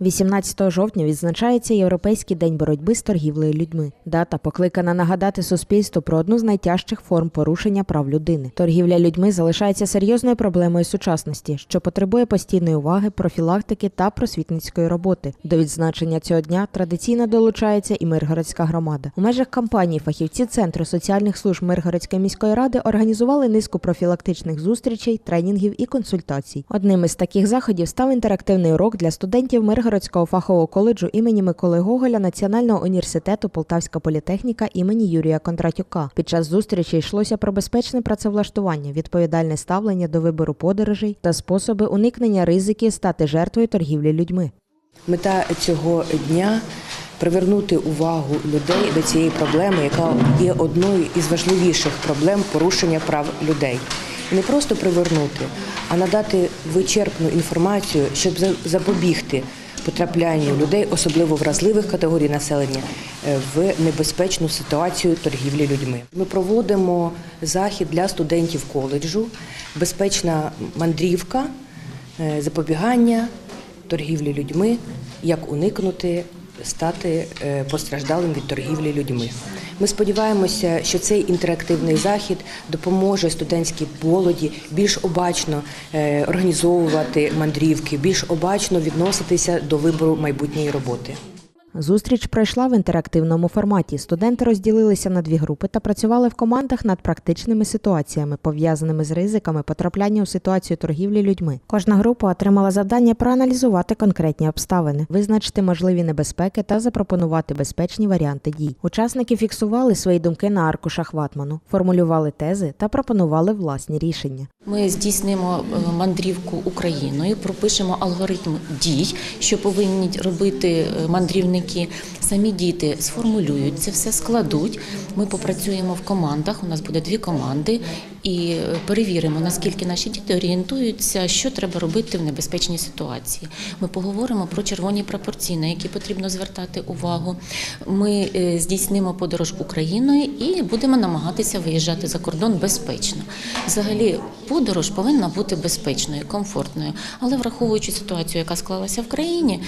18 жовтня відзначається Європейський день боротьби з торгівлею людьми. Дата покликана нагадати суспільству про одну з найтяжчих форм порушення прав людини. Торгівля людьми залишається серйозною проблемою сучасності, що потребує постійної уваги, профілактики та просвітницької роботи. До відзначення цього дня традиційно долучається і Миргородська громада. У межах кампанії фахівці Центру соціальних служб Миргородської міської ради організували низку профілактичних зустрічей, тренінгів і консультацій. Одним із таких заходів став інтерактивний урок для студентів Миргородського фахового коледжу імені Миколи Гоголя Національного університету Полтавська політехніка імені Юрія Кондратюка. Під час зустрічі йшлося про безпечне працевлаштування, відповідальне ставлення до вибору подорожей та способи уникнення ризиків стати жертвою торгівлі людьми. Мета цього дня привернути увагу людей до цієї проблеми, яка є одною із важливіших проблем порушення прав людей. І не просто привернути, а надати вичерпну інформацію, щоб за- запобігти потраплянню людей, особливо вразливих категорій населення, е, в небезпечну ситуацію торгівлі людьми. Ми проводимо захід для студентів коледжу, безпечна мандрівка, е, запобігання торгівлі людьми, як уникнути стати е, постраждалим від торгівлі людьми. Ми сподіваємося, що цей інтерактивний захід допоможе студентській молоді більш обачно е, організовувати мандрівки, більш обачно відноситися до вибору майбутньої роботи. Зустріч пройшла в інтерактивному форматі. Студенти розділилися на дві групи та працювали в командах над практичними ситуаціями, пов'язаними з ризиками потрапляння у ситуацію торгівлі людьми. Кожна група отримала завдання проаналізувати конкретні обставини, визначити можливі небезпеки та запропонувати безпечні варіанти дій. Учасники фіксували свої думки на аркушах ватману, формулювали тези та пропонували власні рішення. Ми здійснимо е, мандрівку Україною, пропишемо алгоритм дій, що повинні робити е, мандрівники. Самі діти сформулюють це все, складуть. Ми попрацюємо в командах. У нас буде дві команди, і перевіримо, наскільки наші діти орієнтуються, що треба робити в небезпечній ситуації. Ми поговоримо про червоні прапорці, на які потрібно звертати увагу. Ми е, здійснимо подорож Україною і будемо намагатися виїжджати за кордон безпечно. Взагалі, подорож повинна бути безпечною, комфортною, але враховуючи ситуацію, яка склалася в країні,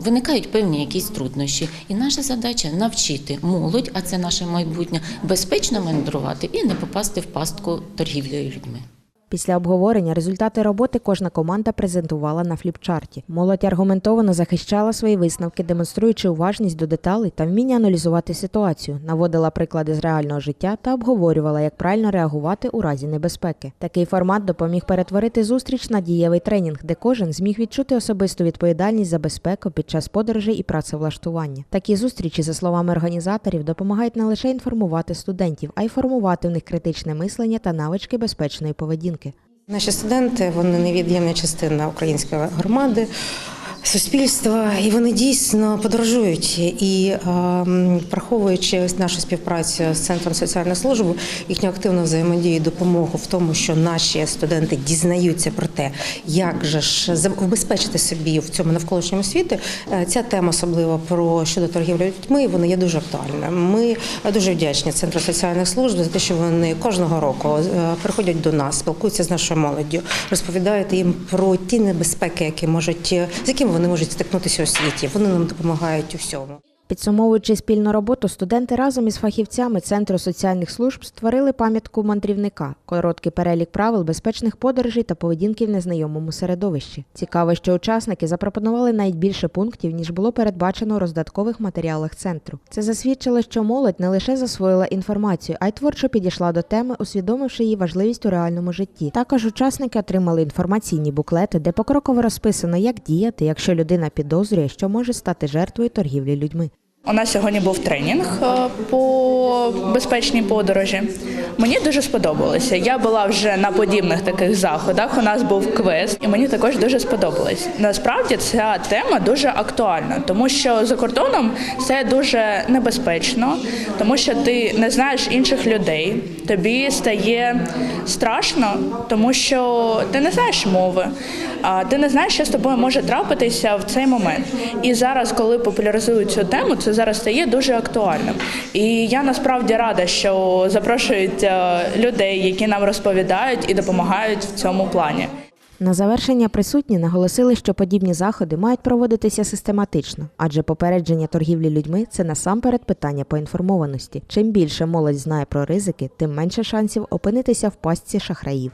виникають певні якісь труднощі. І наша задача навчити молодь, а це наше майбутнє, безпечно мандрувати і не попасти в пастку торгівлею людьми. Після обговорення результати роботи кожна команда презентувала на фліпчарті. Молодь аргументовано захищала свої висновки, демонструючи уважність до деталей та вміння аналізувати ситуацію, наводила приклади з реального життя та обговорювала, як правильно реагувати у разі небезпеки. Такий формат допоміг перетворити зустріч на дієвий тренінг, де кожен зміг відчути особисту відповідальність за безпеку під час подорожей і працевлаштування. Такі зустрічі, за словами організаторів, допомагають не лише інформувати студентів, а й формувати в них критичне мислення та навички безпечної поведінки. Наші студенти вони невід'ємна частина української громади. Суспільства, і вони дійсно подорожують. І е, враховуючи нашу співпрацю з центром соціальної служби, їхню активну взаємодію, і допомогу в тому, що наші студенти дізнаються про те, як же ж забезпечити собі в цьому навколишньому світі. е, Ця тема, особливо про щодо торгівлі людьми, вона є дуже актуальна. Ми дуже вдячні центру соціальних служб за те, що вони кожного року е, приходять до нас, спілкуються з нашою молоддю, розповідають їм про ті небезпеки, які можуть з якими вони можуть стикнутися у світі. Вони нам допомагають у всьому. Підсумовуючи спільну роботу, студенти разом із фахівцями Центру соціальних служб створили пам'ятку мандрівника, короткий перелік правил безпечних подорожей та поведінки в незнайомому середовищі. Цікаво, що учасники запропонували навіть більше пунктів, ніж було передбачено у роздаткових матеріалах центру. Це засвідчило, що молодь не лише засвоїла інформацію, а й творчо підійшла до теми, усвідомивши її важливість у реальному житті. Також учасники отримали інформаційні буклети, де покроково розписано, як діяти, якщо людина підозрює, що може стати жертвою торгівлі людьми. У нас сьогодні був тренінг е, по безпечній подорожі. Мені дуже сподобалося. Я була вже на подібних таких заходах. У нас був квест, і мені також дуже сподобалось. Насправді ця тема дуже актуальна, тому що за кордоном це дуже небезпечно, тому що ти не знаєш інших людей. Тобі стає страшно, тому що ти не знаєш мови, ти не знаєш, що з тобою може трапитися в цей момент. І зараз, коли популяризують цю тему, це зараз стає дуже актуальним. І я насправді рада, що запрошують е, людей, які нам розповідають і допомагають в цьому плані. На завершення присутні наголосили, що подібні заходи мають проводитися систематично, адже попередження торгівлі людьми це насамперед питання поінформованості. Чим більше молодь знає про ризики, тим менше шансів опинитися в пастці шахраїв.